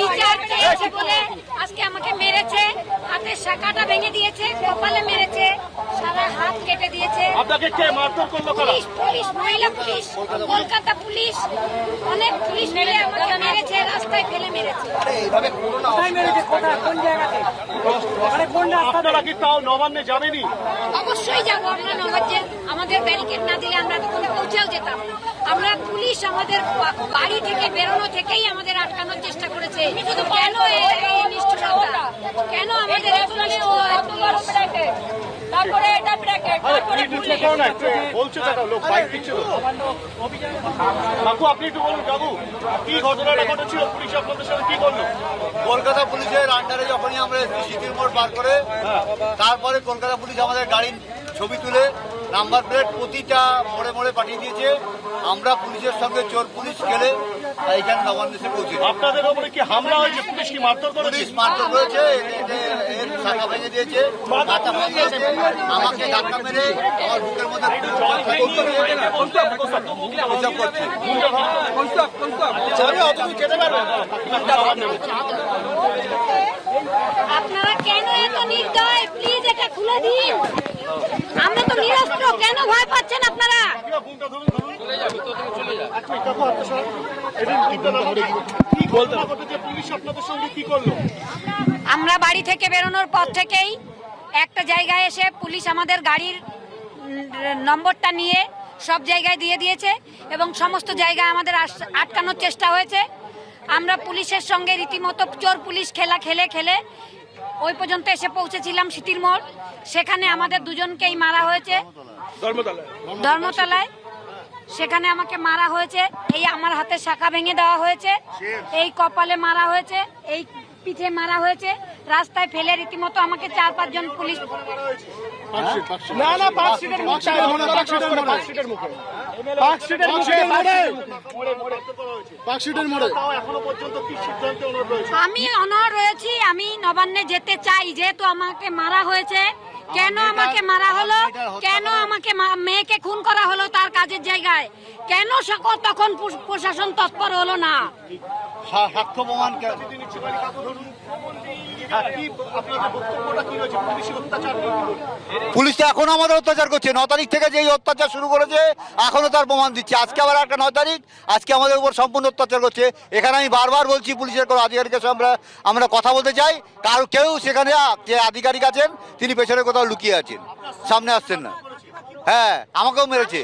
বিচার চেয়েছে বলে আজকে আমাকে মেরেছে হাতের শাখাটা ভেঙে দিয়েছে কপালে মেরেছে। হাত কেটে দিয়েছে। আপনাকে কে মারধর করল কারা? পুলিশ পুলিশ মহিলা পুলিশ কলকাতা পুলিশ অনেক পুলিশ মিলে আমাকে মেরেছে রাস্তায় ফেলে মেরেছে। আপনারা কি তাও নবান্নে যাবেনি অবশ্যই যাব আমরা নবাজ্যের আমাদের ব্যারিকেড না দিলে আমরা তখন পৌঁছেও যেতাম আমরা পুলিশ আমাদের বাড়ি থেকে বেরোনো থেকেই আমাদের আটকানোর চেষ্টা করেছে। কেন এই নিষ্ঠুরতা? কেন আমাদের এত তারপরে এটা ব্র্যাকেট আরে কি দিচ্ছে কেউ বলছে তো লোক বাইক দিচ্ছে তো। কাকু আপনি একটু বলুন কাকু কি ঘটনাটা ঘটেছিল? পুলিশ আপনাদের সাথে কি করল কলকাতা পুলিশের আন্ডারে যখনই আমরা সিটির মোড় পার করে তারপরে কলকাতা পুলিশ আমাদের গাড়ির ছবি তুলে নাম্বার প্লেট প্রতিটা মোড়ে মোড়ে পাঠিয়ে দিয়েছে। আমরা পুলিশের সঙ্গে চোর পুলিশ খেলে এইখানে নবান্ন এসে পৌঁছে আপনাদের ওপরে কি হামলা হয়েছে? পুলিশ কি মারধর করেছে? পুলিশ মারধর করেছে শাখা ভেঙে দিয়েছে মাথা ভেঙে দিয়েছে আমাকে ধাক্কা মেরে আমার বুকের মধ্যে আপনারা কেন এত নির্দয় প্লিজ এটা খুলে দিন আমরা তো নিরস্ত্র কেন ভয় পাচ্ছেন আপনারা কি ঘটেছে পুলিশ আপনাদের সঙ্গে কি করল আমরা বাড়ি থেকে বেরোনোর পর থেকেই একটা জায়গায় এসে পুলিশ আমাদের গাড়ির নম্বরটা নিয়ে সব জায়গায় দিয়ে দিয়েছে এবং সমস্ত জায়গায় আমাদের আটকানোর চেষ্টা হয়েছে। আমরা পুলিশের সঙ্গে রীতিমতো চোর পুলিশ খেলা খেলে খেলে ওই পর্যন্ত এসে পৌঁছেছিলাম সিটির মোড়। সেখানে আমাদের দুজনকেই মারা হয়েছে। ধর্মতলায়। সেখানে আমাকে মারা হয়েছে এই আমার হাতে শাখা ভেঙে দেওয়া হয়েছে এই কপালে মারা হয়েছে এই পিঠে মারা হয়েছে রাস্তায় ফেলে রীতিমতো আমাকে চার পাঁচজন পুলিশ আমি অনর রয়েছি আমি নবান্নে যেতে চাই যেহেতু আমাকে মারা হয়েছে কেন আমাকে মারা হলো? কেন আমাকে মেয়েকে খুন করা হলো তার কাজের জায়গায়? কেন সকল তখন প্রশাসন তৎপর হলো না? সাক্ষ্য প্রমাণ হ্যাঁ, রয়েছে? পুলিশি তো এখন আমাদের অত্যাচার করছে। ন তারিখ থেকে যে অত্যাচার শুরু করেছে এখনও তার প্রমাণ দিচ্ছে। আজকে আবার একটা নয় তারিখ আজকে আমাদের উপর সম্পূর্ণ অত্যাচার করছে। এখানে আমি বারবার বলছি পুলিশের কোনো আধিকারিকের সঙ্গে আমরা আমরা কথা বলতে চাই। কারও কেউ সেখানে যে আধিকারিক আছেন তিনি পেছনে কোথাও লুকিয়ে আছেন। সামনে আসছেন না। হ্যাঁ আমাকেও মেরেছে।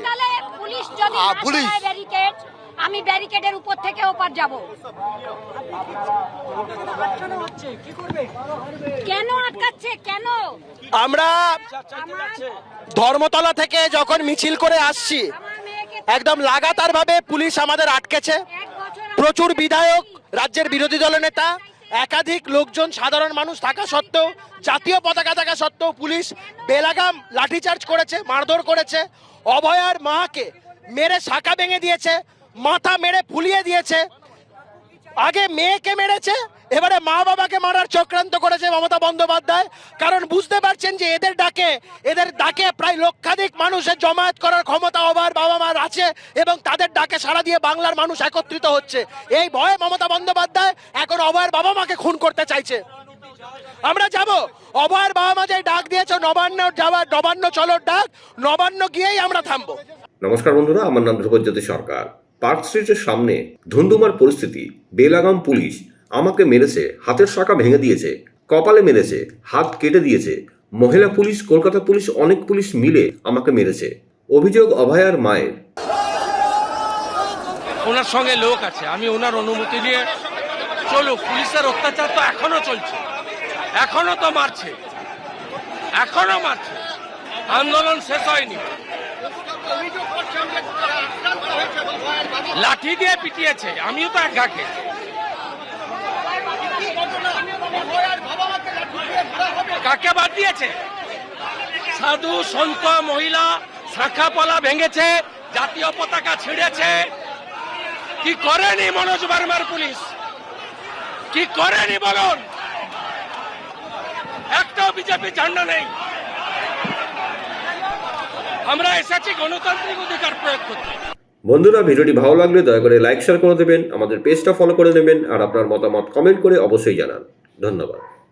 পুলিশ যদি পুলিশ। ব্যারিকেড আমি ব্যারিকেডের উপর থেকে ওপার যাব। কেন আটকাচ্ছে? কেন? আমরা ধর্মতলা থেকে যখন মিছিল করে আসছি একদম লাগাতার ভাবে পুলিশ আমাদের আটকেছে। প্রচুর বিধায়ক রাজ্যের বিরোধী দলের নেতা একাধিক লোকজন সাধারণ মানুষ থাকা সত্ত্বেও জাতীয় পতাকা থাকা সত্ত্বেও পুলিশ বেলাগাম লাঠিচার্জ করেছে মারধর করেছে। অভয়ার মাকে মেরে শাখা ভেঙে দিয়েছে, মাথা মেরে ফুলিয়ে দিয়েছে। আগে মেয়েকে মেরেছে, এবারে মা বাবাকে মারার চক্রান্ত করেছে মমতা বন্দ্যোপাধ্যায়। কারণ বুঝতে পারছেন যে এদের ডাকে এদের ডাকে প্রায় লক্ষাধিক মানুষের জমায়েত করার ক্ষমতা অবার বাবা মার আছে এবং তাদের ডাকে সাড়া দিয়ে বাংলার মানুষ একত্রিত হচ্ছে। এই ভয়ে মমতা বন্দ্যোপাধ্যায় এখন অভয়ের বাবা মাকে খুন করতে চাইছে। আমরা যাব। অভয়ের বাবা মা যে ডাক দিয়েছে, নবান্ন যাওয়ার, নবান্ন চলোর ডাক, নবান্ন গিয়েই আমরা থামবো। নমস্কার বন্ধুরা, আমার নাম ধ্রুবজ্যোতি সরকার। পার্ক স্ট্রিটের সামনে ধুন্ধুমার পরিস্থিতি, বেলাগাম পুলিশ আমাকে মেরেছে, হাতের শাখা ভেঙে দিয়েছে, কপালে মেরেছে, হাত কেটে দিয়েছে, মহিলা পুলিশ, কলকাতা পুলিশ, অনেক পুলিশ মিলে আমাকে মেরেছে। অভিযোগ অভয়ার মায়ের। ওনার সঙ্গে লোক আছে, আমি ওনার অনুমতি নিয়ে চলুক, পুলিশের অত্যাচার তো এখনও চলছে। এখনও তো মারছে। এখনও মারছে। আন্দোলন শেষ হয়নি। লাঠি দিয়ে পিটিয়েছে, আমিও তো একা কাকে বাদ দিয়েছে? সাধু, সন্ত, মহিলা, শাখা পলা ভেঙেছে, জাতীয় পতাকা ছিঁড়েছে। কি করেনি মনোজ বার্মার পুলিশ? কি করেনি বলুন? একটাও বিজেপি ঝান্ডা নেই। আমরা এসেছি গণতান্ত্রিক অধিকার প্রয়োগ করতে। বন্ধুরা, ভিডিওটি ভালো লাগলে দয়া করে লাইক শেয়ার করে দেবেন, আমাদের পেজটা ফলো করে নেবেন আর আপনার মতামত কমেন্ট করে অবশ্যই জানান। ধন্যবাদ।